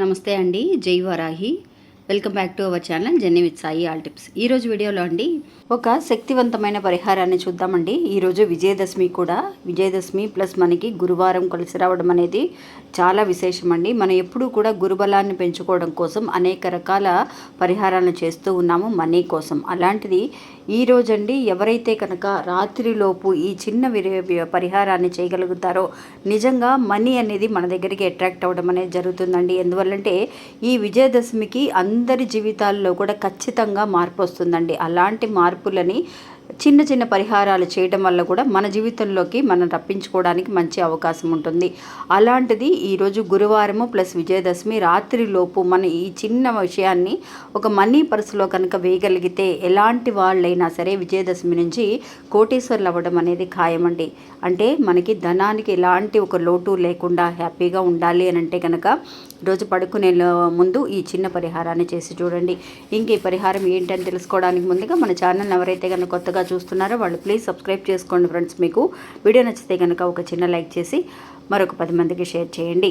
నమస్తే అండి జై Varahi. Welcome back to our channel Jenny with Sai all tips ఈరోజు వీడియోలో అండి ఒక శక్తివంతమైన పరిహారాన్ని చూద్దామండి. ఈరోజు విజయదశమి కూడా విజయదశమి ప్లస్ మనకి గురువారం కలిసి రావడం అనేది చాలా విశేషం అండి మనం ఎప్పుడూ కూడా గురుబలాన్ని పెంచుకోవడం కోసం అనేక రకాల పరిహారాలను చేస్తూ ఉన్నాము మనీ కోసం. అలాంటిది ఈ రోజండి ఎవరైతే కనుక రాత్రిలోపు ఈ చిన్న విరి- పరిహారాన్ని చేయగలుగుతారో నిజంగా మనీ అనేది మన దగ్గరికి అట్రాక్ట్ అవ్వడం అనేది జరుగుతుందండి. ఎందువల్లంటే ఈ విజయదశమికి అందరి జీవితాల్లో కూడా ఖచ్చితంగా మార్పు వస్తుందండి. అలాంటి మార్పులని చిన్న చిన్న పరిహారాలు చేయడం వల్ల కూడా మన జీవితంలోకి మనం రప్పించుకోవడానికి మంచి అవకాశం ఉంటుంది. అలాంటిది ఈరోజు గురువారము ప్లస్ విజయదశమి రాత్రిలోపు మన ఈ చిన్న విషయాన్ని ఒక మనీ పర్సులో కనుక వేయగలిగితే ఎలాంటి వాళ్ళైనా సరే విజయదశమి నుంచి కోటీశ్వర్లు అవ్వడం అనేది ఖాయమండి. అంటే మనకి ధనానికి ఎలాంటి ఒక లోటు లేకుండా హ్యాపీగా ఉండాలి అని అంటే కనుక రోజు పడుకునే ముందు ఈ చిన్న పరిహారాన్ని చేసి చూడండి. ఇంక ఈ పరిహారం ఏంటని తెలుసుకోవడానికి ముందుగా మన ఛానల్ ఎవరైతే కనుక కొత్తగా చూస్తున్నారో వాళ్ళు ప్లీజ్ సబ్స్క్రైబ్ చేసుకోండి ఫ్రెండ్స్ మీకు. వీడియో నచ్చితే కనుక ఒక చిన్న లైక్ చేసి మరొక పది మందికి షేర్ చేయండి.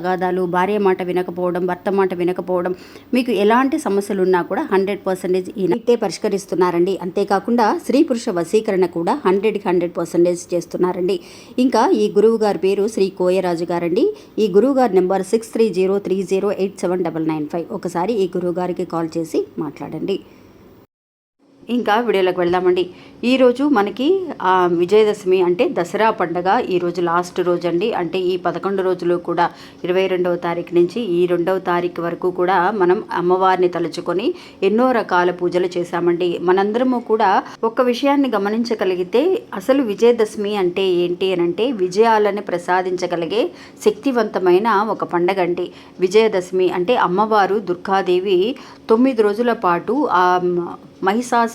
తగాదాలు భార్య మాట వినకపోవడం భర్త మాట వినకపోవడం మీకు ఎలాంటి సమస్యలు ఉన్నా కూడా హండ్రెడ్ పర్సెంటేజ్ ఈయనైతే పరిష్కరిస్తున్నారండి. అంతేకాకుండా స్త్రీ పురుష వశీకరణ కూడా హండ్రెడ్కి హండ్రెడ్ పర్సెంటేజ్ చేస్తున్నారండి. ఇంకా ఈ గురువు గారి పేరు శ్రీ కోయరాజు గారండి. ఈ గురువు గారి number six three zero three zero eight seven double nine five. ఒకసారి ఈ గురువు గారికి కాల్ చేసి మాట్లాడండి. ఇంకా వీడియోలోకి వెళ్దామండి. ఈరోజు మనకి విజయదశమి అంటే దసరా పండగ. ఈరోజు లాస్ట్ రోజు అండి అంటే ఈ పదకొండు రోజులు కూడా ఇరవై రెండవ తారీఖు నుంచి ఈ రెండవ తారీఖు వరకు కూడా మనం అమ్మవారిని తలుచుకొని ఎన్నో రకాల పూజలు చేశామండి. మనందరము కూడా ఒక విషయాన్ని గమనించగలిగితే అసలు విజయదశమి అంటే ఏంటి అని అంటే విజయాలను ప్రసాదించగలిగే శక్తివంతమైన ఒక పండగ అండి విజయదశమి అంటే అమ్మవారు దుర్గాదేవి తొమ్మిది రోజుల పాటు ఆ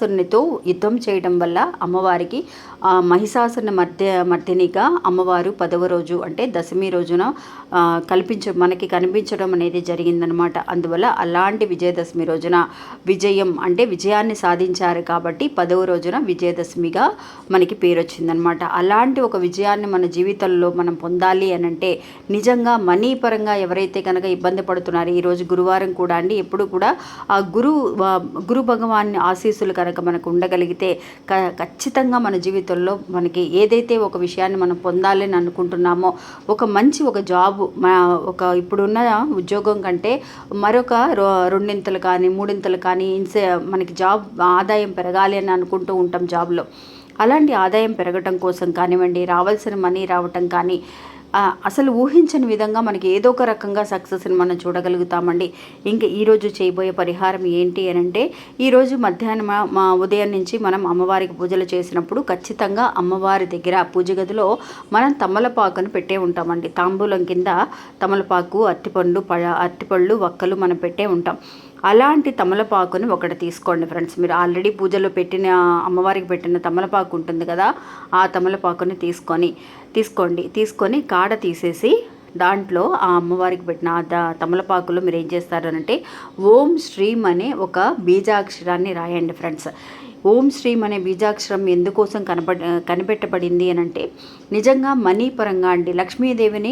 మహిషాసురునితో యుద్ధం చేయడం వల్ల అమ్మవారికి ఆ మహిషాసురుని మధ్య మధ్యనిగా అమ్మవారు పదవ రోజు అంటే దశమి రోజున కల్పించ మనకి కనిపించడం అనేది జరిగిందనమాట అందువల్ల అలాంటి విజయదశమి రోజున విజయం అంటే విజయాన్ని సాధించారు కాబట్టి పదవ రోజున విజయదశమిగా మనకి పేరు వచ్చిందనమాట అలాంటి ఒక విజయాన్ని మన జీవితంలో మనం పొందాలి అని అంటే నిజంగా మనీ పరంగా ఎవరైతే కనుక ఇబ్బంది పడుతున్నారో ఈరోజు గురువారం కూడా అండి ఎప్పుడు కూడా ఆ గురు గురు భగవాన్ని ఆశీస్సులు కనుక మనకు ఉండగలిగితే క- ఖచ్చితంగా మన జీవితంలో మనకి ఏదైతే ఒక విషయాన్ని మనం పొందాలని అనుకుంటున్నామో ఒక మంచి ఒక జాబ్ మా ఒక ఇప్పుడున్న ఉద్యోగం కంటే మరొక రెండింతలు కానీ మూడింతలు కానీ ఇన్సే మనకి జాబ్ ఆదాయం పెరగాలి అని అనుకుంటూ ఉంటాం జాబ్లో. అలాంటి ఆదాయం పెరగటం కోసం కానివ్వండి రావాల్సిన మనీ రావటం కానీ అసలు ఊహించని విధంగా మనకి ఏదో ఒక రకంగా సక్సెస్ని మనం చూడగలుగుతామండి. ఇంకా ఈరోజు చేయబోయే పరిహారం ఏంటి అని అంటే ఈరోజు మధ్యాహ్నం మా- ఉదయం నుంచి మనం అమ్మవారికి పూజలు చేసినప్పుడు ఖచ్చితంగా అమ్మవారి దగ్గర పూజ గదిలో మనం తమలపాకును పెట్టే ఉంటామండి. తాంబూలం కింద తమలపాకు అరటిపండు ప అరటిపళ్ళు వక్కలు మనం పెట్టే ఉంటాం. అలాంటి తమలపాకుని ఒకటి తీసుకోండి ఫ్రెండ్స్. మీరు ఆల్రెడీ పూజలో పెట్టిన అమ్మవారికి పెట్టిన తమలపాకు ఉంటుంది కదా ఆ తమలపాకుని తీసుకొని తీసుకోండి. తీసుకొని కాడ తీసేసి దాంట్లో ఆ అమ్మవారికి పెట్టిన ఆ ద తమలపాకులో మీరు ఏం చేస్తారు అంటే ఓం శ్రీం అనే ఒక బీజాక్షరాన్ని రాయండి ఫ్రెండ్స్. ఓం శ్రీం అనే బీజాక్షరం ఎందుకోసం కనపడ కనిపెట్టబడింది అని అంటే నిజంగా మనీ పరంగా అండి. లక్ష్మీదేవిని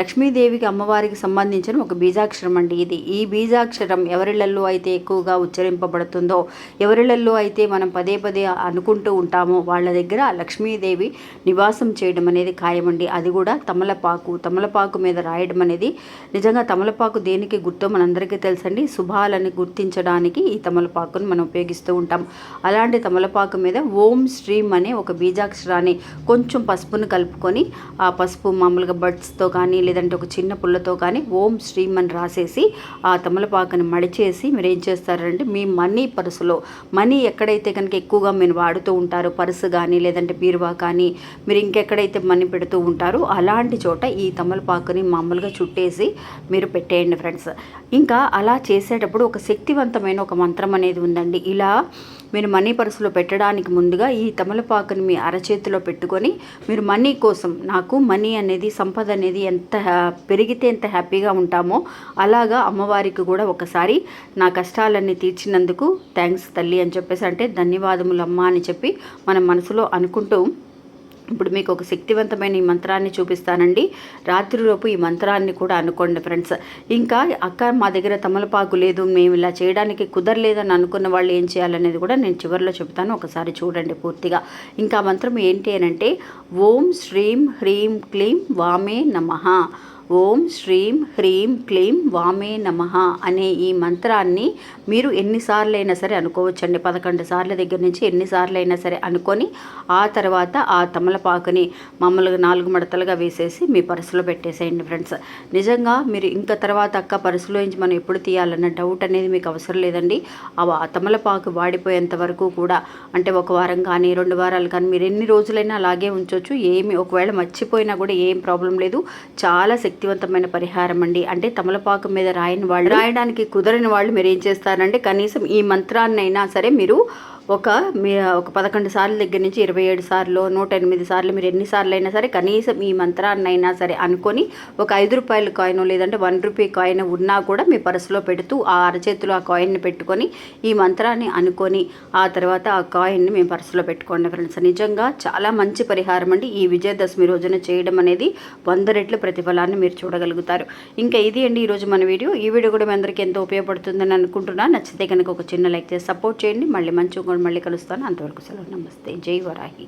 లక్ష్మీదేవికి అమ్మవారికి సంబంధించిన ఒక బీజాక్షరం అండి ఇది. ఈ బీజాక్షరం ఎవరిళ్ళల్లో అయితే ఎక్కువగా ఉచ్చరింపబడుతుందో ఎవరిళ్ళల్లో అయితే మనం పదే పదే అనుకుంటూ ఉంటామో వాళ్ళ దగ్గర లక్ష్మీదేవి నివాసం చేయడం అనేది ఖాయమండి అది కూడా తమలపాకు తమలపాకు మీద రాయడం అనేది నిజంగా తమలపాకు దేనికి గుర్తో మనందరికీ తెలుసండి. శుభాలని గుర్తించడానికి ఈ తమలపాకును మనం ఉపయోగిస్తూ ఉంటాం. అలాంటి అలాంటి తమలపాకు మీద ఓం శ్రీం అనే ఒక బీజాక్షరాన్ని కొంచెం పసుపును కలుపుకొని ఆ పసుపు మామూలుగా బడ్స్తో కానీ లేదంటే ఒక చిన్న పుల్లతో కానీ ఓం శ్రీం అని రాసేసి ఆ తమలపాకుని మడిచేసి మీరు ఏం చేస్తారంటే మీ మనీ పర్సులో మనీ ఎక్కడైతే కనుక ఎక్కువగా మీరు వాడుతూ ఉంటారో పర్సు కానీ లేదంటే బీరువా కానీ మీరు ఇంకెక్కడైతే మనీ పెడుతూ ఉంటారో అలాంటి చోట ఈ తమలపాకుని మామూలుగా చుట్టేసి మీరు పెట్టేయండి ఫ్రెండ్స్. ఇంకా అలా చేసేటప్పుడు ఒక శక్తివంతమైన ఒక మంత్రం అనేది ఉందండి. ఇలా మీరు మనీ పర్సులో పెట్టడానికి ముందుగా ఈ తమలపాకుని మీ అరచేతిలో పెట్టుకొని మీరు మనీ కోసం నాకు మనీ అనేది సంపద అనేది ఎంత హ్యా- పెరిగితే ఎంత హ్యాపీగా ఉంటామో అలాగా అమ్మవారికి కూడా ఒకసారి నా కష్టాలన్నీ తీర్చినందుకు థ్యాంక్స్ తల్లి అని చెప్పేసి అంటే ధన్యవాదములు అమ్మ అని చెప్పి మనం మనసులో అనుకుంటూ ఇప్పుడు మీకు ఒక శక్తివంతమైన ఈ మంత్రాన్ని చూపిస్తానండి. రాత్రిలోపు ఈ మంత్రాన్ని కూడా అనుకోండి ఫ్రెండ్స్. ఇంకా అక్క మా దగ్గర తమలపాకు లేదు మేము ఇలా చేయడానికి కుదరలేదని అనుకున్న వాళ్ళు ఏం చేయాలనేది కూడా నేను చివరిలో చెప్తాను. ఒకసారి చూడండి పూర్తిగా. ఇంకా మంత్రం ఏంటి అని అంటే ఓం శ్రీం హ్రీం క్లీం వామే నమః. ఓం శ్రీం హ్రీం క్లీం వామే నమః అనే ఈ మంత్రాన్ని మీరు ఎన్నిసార్లు అయినా సరే అనుకోవచ్చండి. పదకొండు సార్ల దగ్గర నుంచి ఎన్నిసార్లు అయినా సరే అనుకొని ఆ తర్వాత ఆ తమలపాకుని మామూలుగా నాలుగు మడతలుగా వేసేసి మీ పర్సులో పెట్టేసేయండి ఫ్రెండ్స్. నిజంగా మీరు ఇంకా తర్వాత అక్క పర్సులో నుంచి మనం ఎప్పుడు తీయాలన్న డౌట్ అనేది మీకు అవసరం లేదండి. ఆ తమలపాకు వాడిపోయేంత వరకు కూడా అంటే ఒక వారం కానీ రెండు వారాలు కానీ మీరు ఎన్ని రోజులైనా అలాగే ఉంచవచ్చు ఏమి ఒకవేళ మర్చిపోయినా కూడా ఏం ప్రాబ్లం లేదు. చాలా శక్తి శక్తివంతమైన పరిహారం అండి. అంటే తమలపాకు మీద రాయని వాళ్ళు రాయడానికి కుదరని వాళ్ళు మీరు ఏం చేస్తారంటే కనీసం ఈ మంత్రాన్నైనా సరే మీరు ఒక మీ ఒక పదకొండు సార్ల దగ్గర నుంచి ఇరవై ఏడు సార్లు నూట ఎనిమిది సార్లు మీరు ఎన్నిసార్లు అయినా సరే కనీసం ఈ మంత్రాన్ని అయినా సరే అనుకొని ఒక ఐదు రూపాయల కాయిన్ లేదంటే వన్ రూపీ కాయిన్ ఉన్నా కూడా మీ పర్సులో పెడుతూ ఆ అరచేతిలో ఆ కాయిన్ని పెట్టుకొని ఈ మంత్రాన్ని అనుకొని ఆ తర్వాత ఆ కాయిన్ని మీ పర్సులో పెట్టుకోండి ఫ్రెండ్స్. నిజంగా చాలా మంచి పరిహారం అండి. ఈ విజయదశమి రోజున చేయడం అనేది వంద రెట్ల ప్రతిఫలాన్ని మీరు చూడగలుగుతారు. ఇంకా ఇది అండి ఈరోజు మన వీడియో. ఈ వీడియో కూడా మీ అందరికీ ఎంతో ఉపయోగపడుతుందని అనుకుంటున్నా. నచ్చితే కనుక ఒక చిన్న లైక్ చేసి సపోర్ట్ చేయండి. మళ్ళీ మంచి ఇంకోటి మళ్ళీ కలుస్తాను అంతవరకు సెలవు నమస్తే జై వరాహి